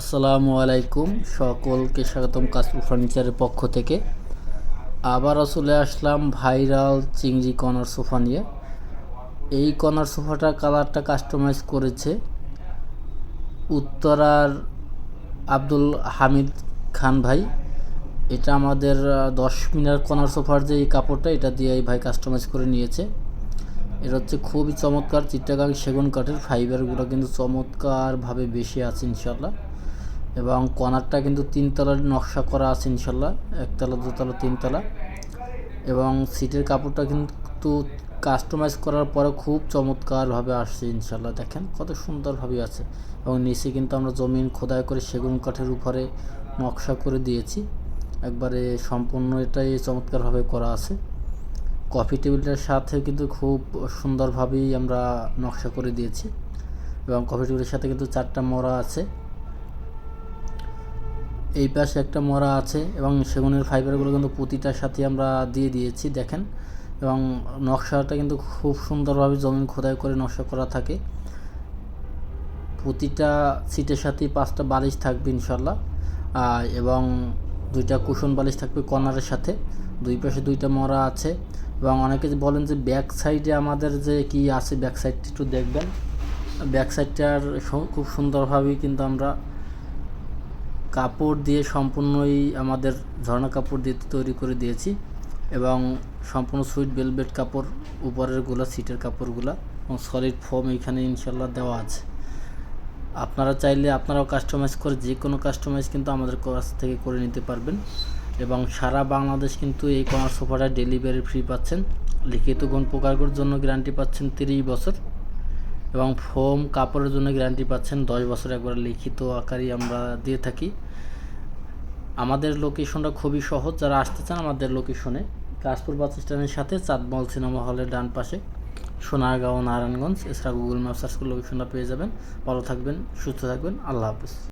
আসসালামু আলাইকুম, সকলকে স্বাগতম কাসপুর ফার্নিচারের পক্ষ থেকে। আবারও চলে আসলাম ভাইরাল চিংড়ি কর্নার সোফা নিয়ে। এই কর্নার সোফাটার কালারটা কাস্টমাইজ করেছে উত্তরার আব্দুল হামিদ খান ভাই। এটা আমাদের দশ মিনার কর্নার সোফার যে এই কাপড়টা, এটা দিয়ে এই ভাই কাস্টমাইজ করে নিয়েছে। এটা হচ্ছে খুবই চমৎকার চিত্তাগাং সেগুন কাঠের ফাইবারগুলো কিন্তু চমৎকারভাবে বেশি আছে ইনশাল্লাহ এবং কর্নারটা কিন্তু তিনতলার নকশা করা আছে ইনশাল্লাহ। একতলা, দুতলা, তিনতলা। এবং সিটের কাপড়টা কিন্তু কাস্টমাইজ করার পরে খুব চমৎকারভাবে আসছে ইনশাল্লাহ। দেখেন কত সুন্দরভাবে আছে। এবং নিচে কিন্তু আমরা জমিন খোদাই করে সেগুন কাঠের উপরে নকশা করে দিয়েছি। একবারে সম্পূর্ণ এটাই চমৎকারভাবে করা আছে। কফি টেবিলটার সাথে কিন্তু খুব সুন্দরভাবেই আমরা নকশা করে দিয়েছি। এবং কফি টেবিলের সাথে কিন্তু চারটা মরা আছে। এই পাশে একটা মরা আছে এবং সেগুনের ফাইবারগুলো কিন্তু প্রতিটার সাথে আমরা দিয়ে দিয়েছি, দেখেন। এবং নকশাটা কিন্তু খুব সুন্দরভাবে জমিন খোদাই করে নকশা করা থাকে। প্রতিটা সিটের সাথেই পাঁচটা বালিশ থাকবে ইনশাল্লাহ। এবং দুইটা কুশন বালিশ থাকবে কর্নারের সাথে। দুই পাশে দুইটা মরা আছে। এবং অনেকে বলেন যে ব্যাক সাইডে আমাদের যে কি আছে, ব্যাক সাইডটা একটু দেখবেন। ব্যাক সাইডটার খুব সুন্দরভাবেই কিন্তু আমরা কাপড় দিয়ে সম্পূর্ণই আমাদের ঝর্ণা কাপড় দিয়ে তৈরি করে দিয়েছি এবং সম্পূর্ণ সুইট বেলভেট কাপড়, উপরেরগুলা, সিটের কাপড়গুলা এবং সলিড ফোম এখানে ইনশাল্লাহ দেওয়া আছে। আপনারা চাইলে আপনারাও কাস্টমাইজ করে যে কোনো কাস্টমাইজ কিন্তু আমাদের কাছ থেকে করে নিতে পারবেন এবং সারা বাংলাদেশ কিন্তু এই কর্নার সোফাটা ডেলিভারি ফ্রি পাচ্ছেন। লিখিত গুণ প্রকারগুলোর জন্য গ্যারান্টি পাচ্ছেন তিরিশ বছর এবং ফোম কাপড়ের জন্য গ্যারান্টি পাচ্ছেন দশ বছর। একবার লিখিত আকারই আমরা দিয়ে থাকি। আমাদের লোকেশনটা খুবই সহজ, যারা আসতে চান আমাদের লোকেশনে কাশপুর বাস স্ট্যান্ডের সাথে চাঁদমল সিনেমা হলের ডান পাশে। সোনারগাঁও, নারায়ণগঞ্জ, এছাড়া গুগল ম্যাপ সার্চ করে লোকেশনটা পেয়ে যাবেন। ভালো থাকবেন, সুস্থ থাকবেন, আল্লাহ হাফিজ।